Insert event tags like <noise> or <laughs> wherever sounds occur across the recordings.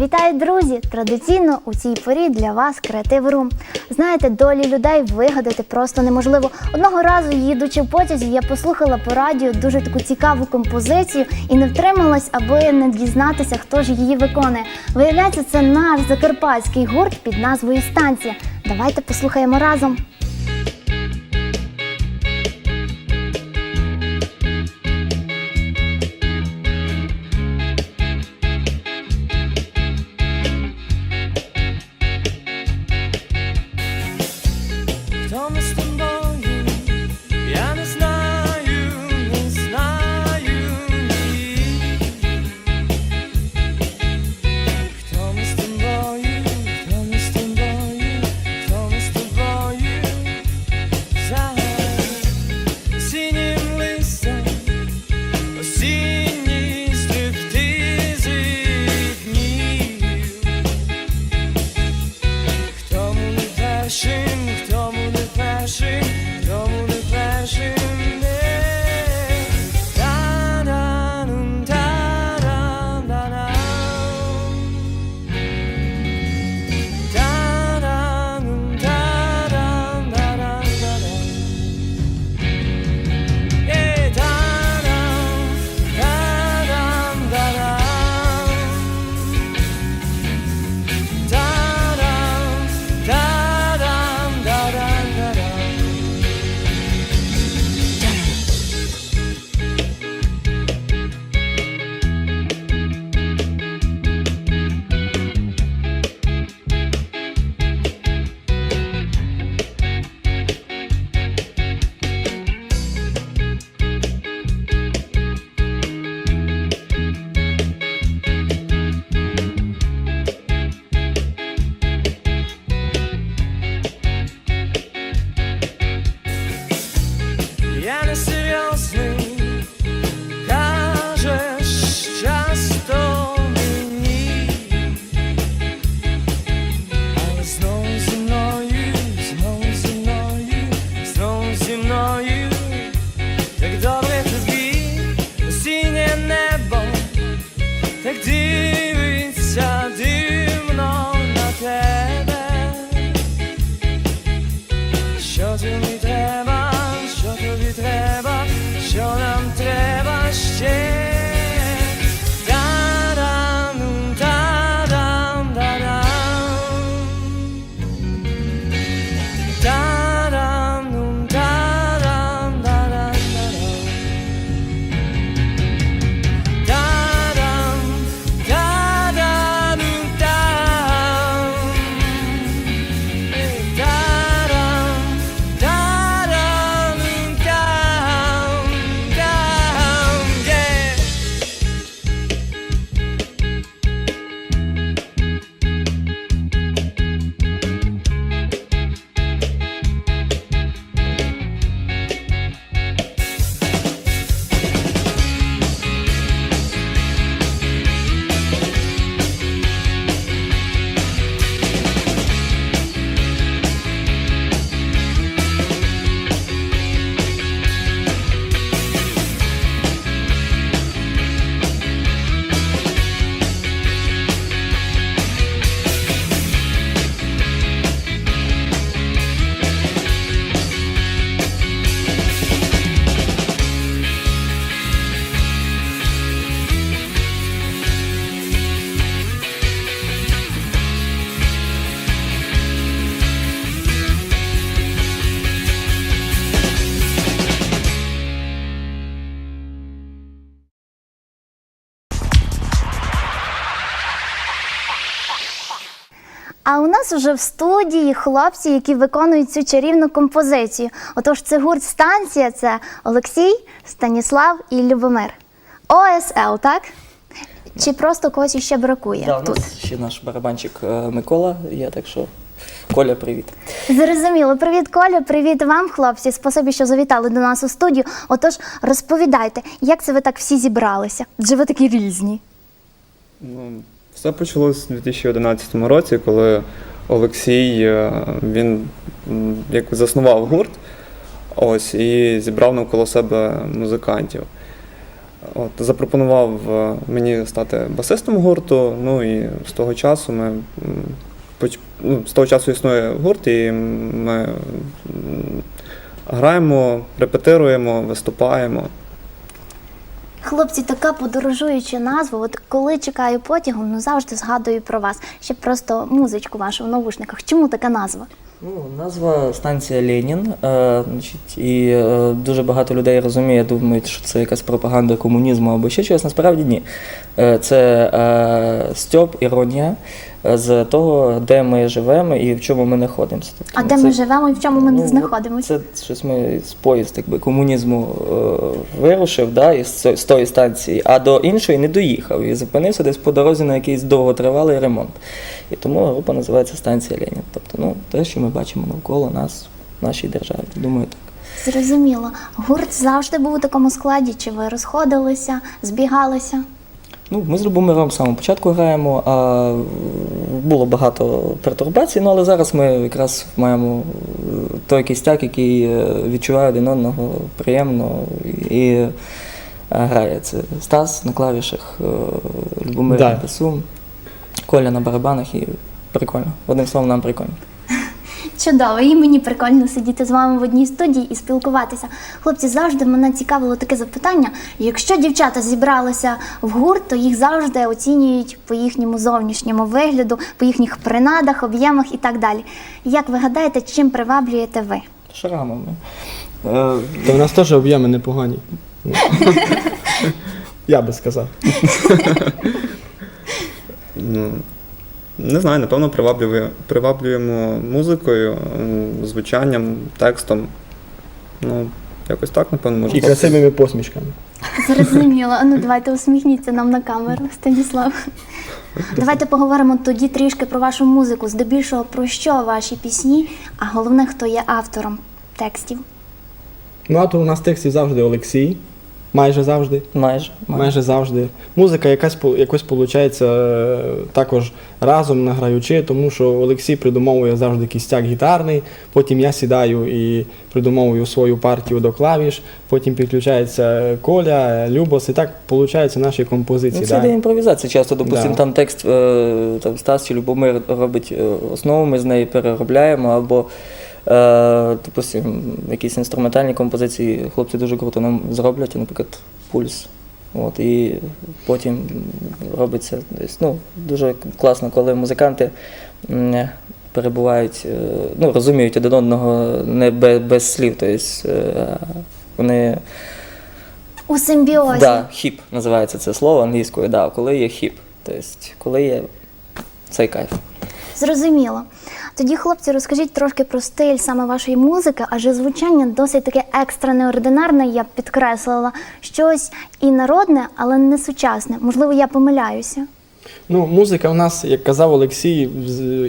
Вітаю, друзі! Традиційно у цій порі для вас креатив рум. Знаєте, долі людей вигадати просто неможливо. Одного разу, їдучи в потязі, я послухала по радіо дуже таку цікаву композицію і не втрималась, аби не дізнатися, хто ж її виконує. Виявляється, це наш закарпатський гурт під назвою Станція. Давайте послухаємо разом. А у нас уже в студії хлопці, які виконують цю чарівну композицію. Отож, це гурт станція, це Олексій, Станіслав і Любомир. ОСЛ, так? Чи просто когось іще бракує Да, у нас ще наш барабанчик е, Микола є, так що Коля, привіт. Зрозуміло. Привіт, Коля, привіт вам, хлопці. Спасибі, що завітали до нас у студію. Отож, розповідайте, як це ви так всі зібралися? Адже ви такі різні. Ну, все почалось у 2011 році, коли Олексій е, він як заснував гурт ось, і зібрав навколо себе музикантів. от, запропонував е, мені стати басистом гурту. Ну і з того часу ми ну, з того часу існує гурт, і ми граємо, репетируємо, виступаємо. Хлопці, така подорожуюча назва. От коли чекаю потягом, ну завжди згадую про вас. Ще просто музичку вашу в навушниках. Чому така назва? Ну, назва станція Ленін. Е, значить, і е, дуже багато людей розуміє, думають, що це якась пропаганда комунізму або ще щось. Насправді ні. Е, це е, стьоп, іронія з того, де ми живемо і в чому ми знаходимося. Тобто, А де це- ми живемо і в чому ми Ну, знаходимося? Це щось ми з поїзд якби, комунізму е, вирушив да, із, ц- з тої станції, а до іншої не доїхав і зупинився десь по дорозі на якийсь довготривалий ремонт. І тому група називається станція Ленін. Тобто, ну, те, що ми бачимо навколо нас в нашій державі. Думаю, так. Зрозуміло. Гурт завжди був у такому складі, чи ви розходилися, збігалися? Ну, ми з Любомиром самого початку граємо, а було багато пертурбацій, ну але зараз ми якраз маємо е, той кістяк, який е, відчуває один одного приємно і е, грає. Це Стас на клавішах, Любомир Да. на басу, Коля на барабанах і прикольно. Одним словом, нам прикольно. Чудово, і мені прикольно сидіти з вами в одній студії і спілкуватися. Хлопці, завжди мене цікавило таке запитання. Якщо дівчата зібралися в гурт, то їх завжди оцінюють по їхньому зовнішньому вигляду, по їхніх принадах, об'ємах і так далі. Як ви гадаєте, чим приваблюєте ви? Шрамами. То в нас теж об'єми непогані. Ну. <laughs> Я би сказав. <laughs> Не знаю, напевно, приваблює, приваблюємо музикою, звучанням, текстом. Ну, якось так, напевно, можна. І красивими посмішками. Зрозуміло. Ну давайте усміхніться нам на камеру, Станіслав. Давайте поговоримо тоді трішки про вашу музику. Здебільшого про що ваші пісні, а головне, хто є автором текстів. Ну, а то у нас текстів завжди Олексій. Майже завжди. майже. Майже завжди. Музика якась якось виходить також разом награючи, тому що Олексій придумовує завжди кістяк гітарний, потім я сідаю і придумовую свою партію до клавіш, потім підключається Коля, Любос, і так виходить наші композиції. Ну, це йде імпровізація. Часто, допустимо, Да. там текст е, там, Стас чи Любомир робить е, основу, ми з неї переробляємо, або, е, допустимо, якісь інструментальні композиції хлопці дуже круто нам зроблять, наприклад, пульс. От, і потім робиться. Ну, дуже класно, коли музиканти перебувають, е, ну, розуміють один одного не без, без слів. Тобто, вони У симбіозі. Да, хіп називається це слово англійською, да, коли є хіп. Тобто, коли є цей кайф. Зрозуміло. Тоді, хлопці, розкажіть трошки про стиль саме вашої музики, адже звучання досить таке екстра неординарне, я б підкреслила. Щось і народне, але не сучасне. Можливо, я помиляюся. Ну, музика у нас, як казав Олексій,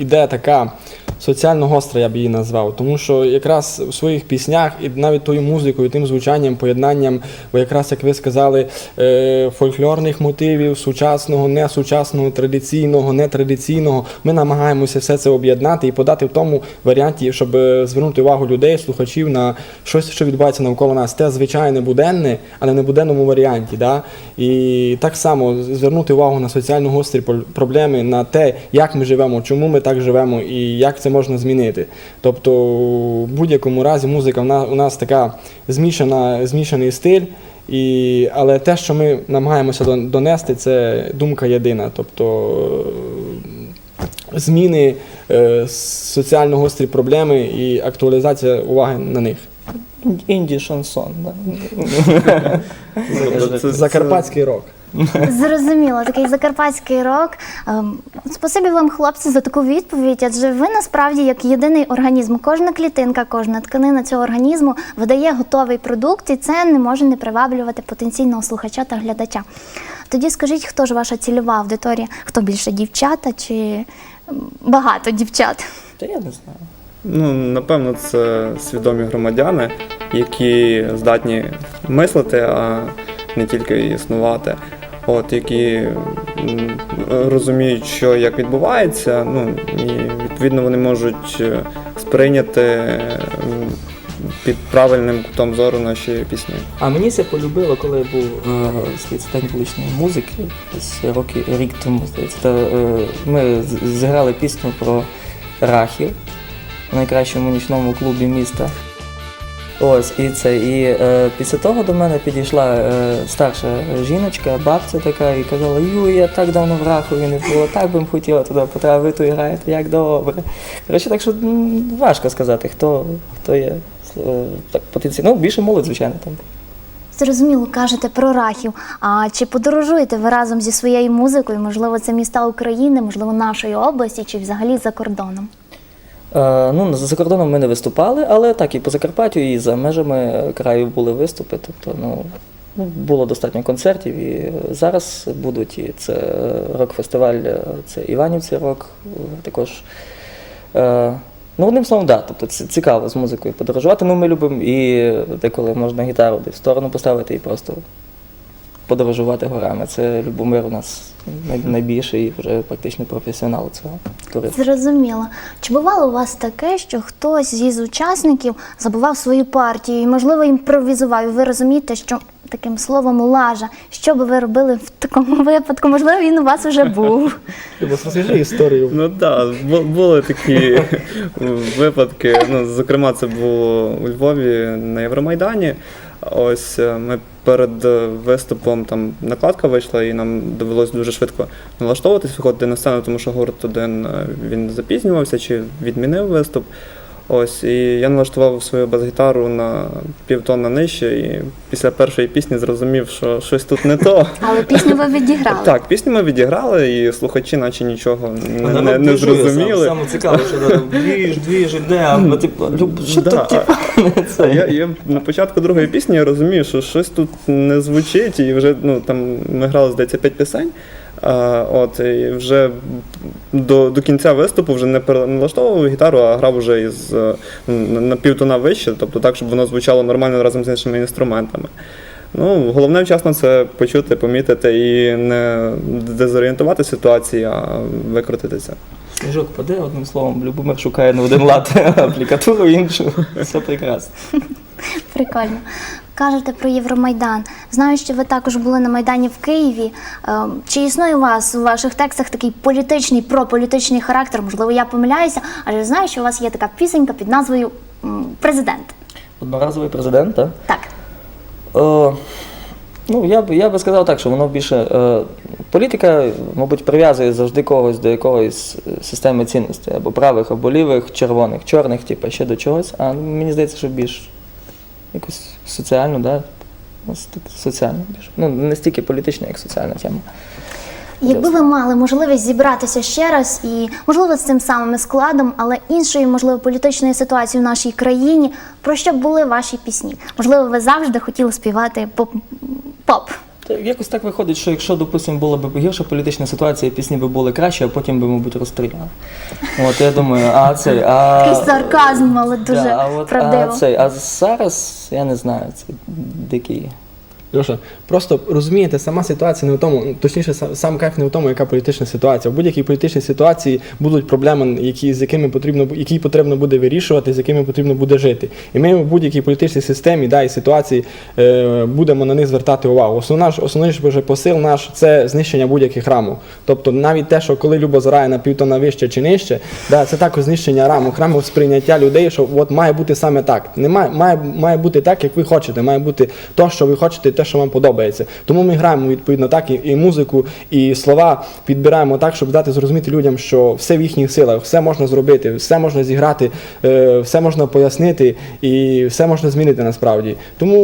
іде така соціально гостра, я б її назвав. Тому що якраз у своїх піснях і навіть тою музикою, тим звучанням, поєднанням, бо якраз як ви сказали, е, фольклорних мотивів, сучасного, несучасного, традиційного, нетрадиційного, ми намагаємося все це об'єднати і подати в тому варіанті, щоб е, звернути увагу людей, слухачів на щось, що відбувається навколо нас. Те звичайне буденне, але не буденному варіанті. Да? І так само звернути увагу на соціально гострі проблеми, на те, як ми живемо, чому ми так живемо і як це можна змінити. Тобто, в будь-якому разі музика у нас така змішана, змішаний стиль. І, але те, що ми намагаємося донести, це думка єдина. Тобто е, зміни, е, соціально гострі проблеми і актуалізація уваги на них. Інді шансон. Да. <laughs> Закарпатський рок. <laughs> Зрозуміло, такий закарпатський рок. Ем, Спасибі вам, хлопці, за таку відповідь. Адже ви насправді як єдиний організм, кожна клітинка, кожна тканина цього організму видає готовий продукт, і це не може не приваблювати потенційного слухача та глядача. Тоді скажіть, хто ж ваша цільова аудиторія? Хто більше дівчата чи багато дівчат? Та я не знаю. Ну, напевно, це свідомі громадяни, які здатні мислити, а не тільки існувати. От, які розуміють, що як відбувається, ну і відповідно вони можуть е, сприйняти під правильним кутом зору наші пісні. А мені це полюбило, коли я був е, здається, вуличної музики, десь роки, рік тому, здається. Та, е, ми зіграли пісню про рахів в найкращому нічному клубі міста. Ось, і це. І е, після того до мене підійшла е, старша жіночка, бабця така, і казала, Ю, я так давно в Рахові не було, так би хотіла туди потрапити, ви граєте, як добре. Коротше, так що важко сказати, хто, хто є е, так потенційно. Ну, більше молодь, звичайно, там. Зрозуміло, кажете про рахів. А чи подорожуєте ви разом зі своєю музикою? Можливо, це міста України, можливо, нашої області, чи взагалі за кордоном? Е, ну, за кордоном ми не виступали, але так і по Закарпаттю, і за межами краю були виступи. Тобто, ну, ну, було достатньо концертів. І зараз будуть і це рок-фестиваль, е, це Іванівці рок, е, також. Ну, одним словом, да, тобто це цікаво з музикою подорожувати. Ну, ми любимо і деколи можна гітару в сторону поставити і просто подорожувати горами. Це Любомир у нас найбільший і вже практично професіонал цього туризму. Зрозуміло. Чи бувало у вас таке, що хтось із учасників забував свою партію і, можливо, імпровізував? І ви розумієте, що таким словом лажа, що би ви робили в такому <laughs> випадку? Можливо, він у вас вже був. Любос, розкажи історію. Ну так, бу- були такі випадки. Ну, зокрема, це було у Львові на Євромайдані. Ось е, ми перед е, виступом там накладка вийшла, і нам довелося дуже швидко налаштовуватись, виходити на сцену, тому що гурт один е, він запізнювався чи відмінив виступ. Ось, і я налаштував свою бас-гітару на півтона нижче, і після першої пісні зрозумів, що щось тут не то. <laughs> Але пісню ви відіграли. Так, пісню ми відіграли, і слухачі, наче нічого не, не, не зрозуміли. Саме, цікаве, що да, двіж, двіж, іде, а ми, типу, що Да, тут, типу, <laughs> це? Я, я на початку другої пісні я розумію, що щось тут не звучить, і вже ну, там ми грали, здається, п'ять пісень. От, і вже до, до кінця виступу вже не переналаштовував гітару, а грав вже із е, на півтона вище, тобто так, щоб воно звучало нормально разом з іншими інструментами. Ну, головне вчасно це почути, помітити і не дезорієнтувати ситуацію, а викрутитися. Сніжок паде, одним словом, Любомир шукає на один лад <laughs> аплікатуру іншу. Все прекрасно. Прикольно. Кажете про Євромайдан. Знаю, що ви також були на Майдані в Києві. Е, Чи існує у вас у ваших текстах такий політичний, прополітичний характер? Можливо, я помиляюся, але знаю, що у вас є така пісенька під назвою Президент. Одноразовий президент, так? Так. О, ну, я б, я би сказав так, що воно більше. Е, політика, мабуть, прив'язує завжди когось до якогось е, системи цінностей, або правих, або лівих, червоних, чорних, типу, ще до чогось. А мені здається, що більш якось соціально, да? Так, Соціально більше. Ну, не стільки політична, як соціальна тема. Якби ви мали можливість зібратися ще раз і, можливо, з цим самим складом, але іншої, можливо, політичної ситуації в нашій країні, про що були ваші пісні? Можливо, ви завжди хотіли співати поп. Поп. Якось так виходить, що якщо, допустимо, була б гірша політична ситуація, пісні б були краще, а потім би, мабуть, розстріляли. От я думаю, а цей, а. Такий сарказм, але дуже Да, а от, правдиво. А, цей, а зараз, я не знаю, це дикий. Льоша, просто розумієте, сама ситуація не в тому, точніше, сам- кайф не в тому, яка політична ситуація. В будь-якій політичній ситуації будуть проблеми, які, з якими потрібно, які потрібно буде вирішувати, з якими потрібно буде жити. І ми в будь-якій політичній системі да, і ситуації е, будемо на них звертати увагу. Основна ж, основний ж посил наш це знищення будь-яких рамок. Тобто навіть те, що коли Любо зарає на півтона вище чи нижче, да, це також знищення рамок, рамок сприйняття людей, що от має бути саме так. Не має, має, має бути так, як ви хочете, має бути то, що ви хочете, те, що вам подобається. Тому ми граємо відповідно так і, і музику, і слова підбираємо так, щоб дати зрозуміти людям, що все в їхніх силах, все можна зробити, все можна зіграти, е, все можна пояснити і все можна змінити насправді. Тому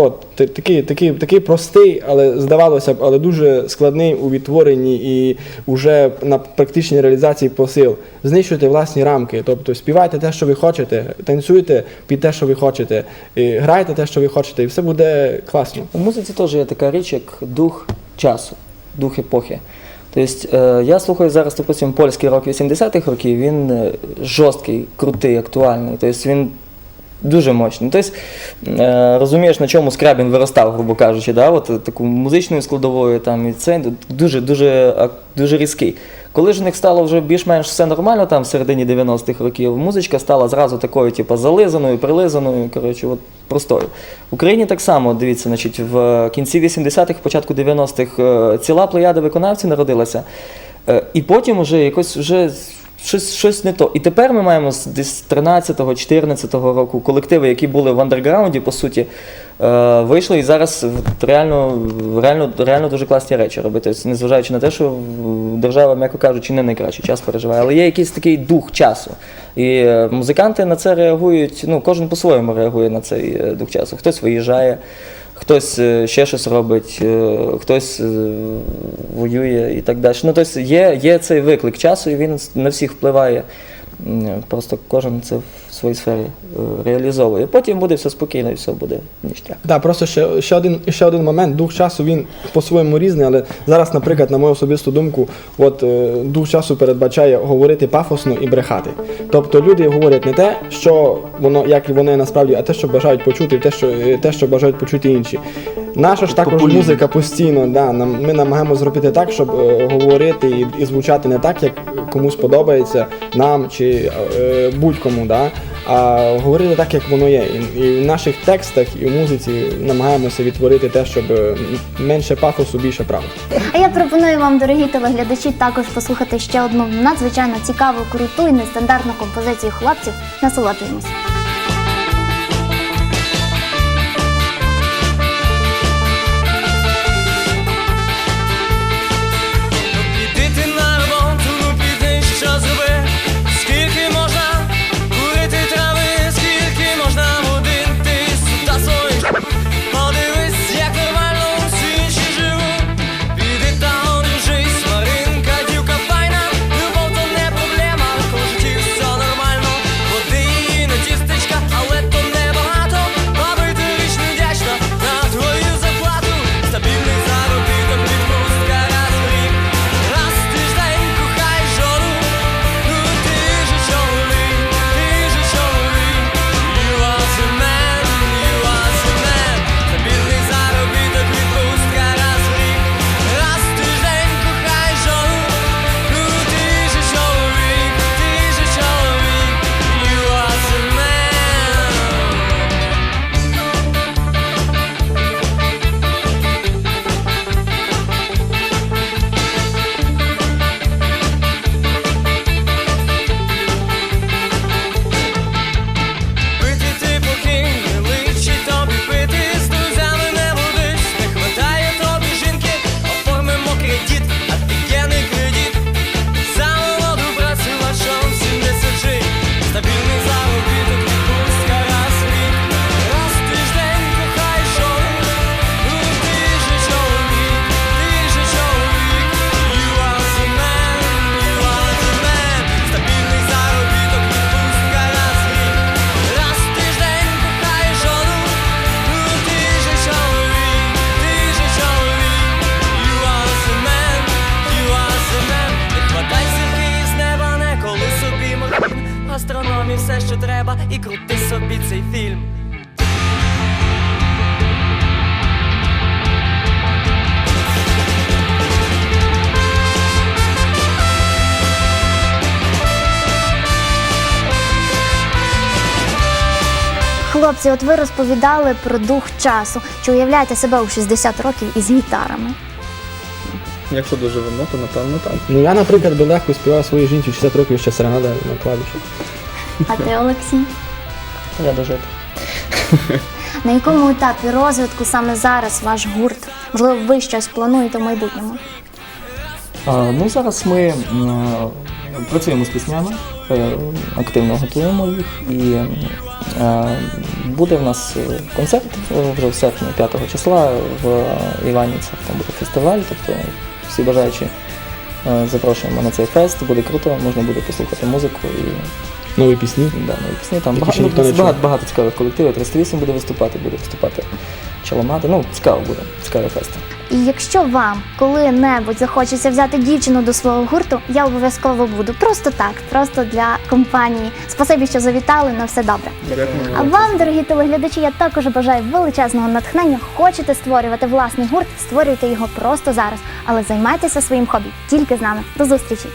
от такий, такий, такий простий, але здавалося б, але дуже складний у відтворенні і вже на практичній реалізації посил. Знищуйте власні рамки, тобто співайте те, що ви хочете, танцюйте під те, що ви хочете, грайте те, що ви хочете, і все буде класно. У музиці теж є така річ, як дух часу, дух епохи. Тобто е, я слухаю зараз, допустим, польський рок 80-х років, він е, жорсткий, крутий, актуальний. Тобто він дуже мощний. Тобто, е, розумієш, на чому Скрябін виростав, грубо кажучи, да? От, таку музичною складовою там, і це дуже, дуже, дуже різкий. Коли ж у них стало вже більш-менш все нормально, там в середині 90-х років, музичка стала зразу такою, типу, зализаною, прилизаною, коротше, от простою. В Україні так само, дивіться, значить, в кінці 80-х, початку 90-х е, ціла плеяда виконавців народилася. Е, І потім вже якось вже щось, щось не то. І тепер ми маємо з десь 13-14 року колективи, які були в андерграунді, по суті, е, вийшли і зараз реально, реально, реально дуже класні речі робити. Незважаючи на те, що держава, м'яко кажучи, не найкращий час переживає, але є якийсь такий дух часу. І е, музиканти на це реагують, ну, кожен по-своєму реагує на цей е, дух часу. Хтось виїжджає. Хтось е, ще щось робить, е, хтось е, воює і так далі. Ну, тобто є, є цей виклик часу, і він на всіх впливає. Просто кожен це в своїй сфері е, реалізовує. Потім буде все спокійно і все буде ніштяк. Так, просто ще, ще, один, ще один момент. Дух часу він по-своєму різний, але зараз, наприклад, на мою особисту думку, от е, дух часу передбачає говорити пафосно і брехати. Тобто люди говорять не те, що воно, як і воно насправді, а те, що бажають почути, те, що, е, те, що бажають почути інші. Наша ж також Популізм. музика постійно, да, нам, ми намагаємося зробити так, щоб е, говорити і, і звучати не так, як комусь подобається, нам чи е, будь-кому. Да? А говорити так, як воно є. І, і в наших текстах, і в музиці намагаємося відтворити те, щоб е, менше пафосу, більше правди. А я пропоную вам, дорогі телеглядачі, також послухати ще одну надзвичайно цікаву, круту і нестандартну композицію хлопців. Насолоджуємося. Хлопці, от ви розповідали про дух часу. Чи уявляєте себе у 60 років із гітарами? Якщо дуже вино, то напевно так. Ну я, наприклад, би легко співав своїй жінці 60 років ще серенада на клавіші. А ти, Олексій? Я дожити. На якому етапі розвитку саме зараз ваш гурт? Можливо, ви щось плануєте в майбутньому? А, ну, зараз ми м, працюємо з піснями, е, активно готуємо їх. І е, буде в нас е, концерт е, вже в серпні, 5 числа в Іванівцях. Там буде фестиваль, тобто всі бажаючі е, запрошуємо на цей фест, буде круто, можна буде послухати музику і нові пісні. Да, нові пісні, там Такі, багато, ніхто не багато, чує. багато цікавих колективів. 308 буде виступати, буде виступати Чаламати. Ну, цікаво буде, цікавий фест. І якщо вам коли-небудь захочеться взяти дівчину до свого гурту, я обов'язково буду. Просто так, просто для компанії. Спасибі, що завітали, на все добре. А вам, дорогі телеглядачі, я також бажаю величезного натхнення. Хочете створювати власний гурт, створюйте його просто зараз. Але займайтеся своїм хобі тільки з нами. До зустрічі!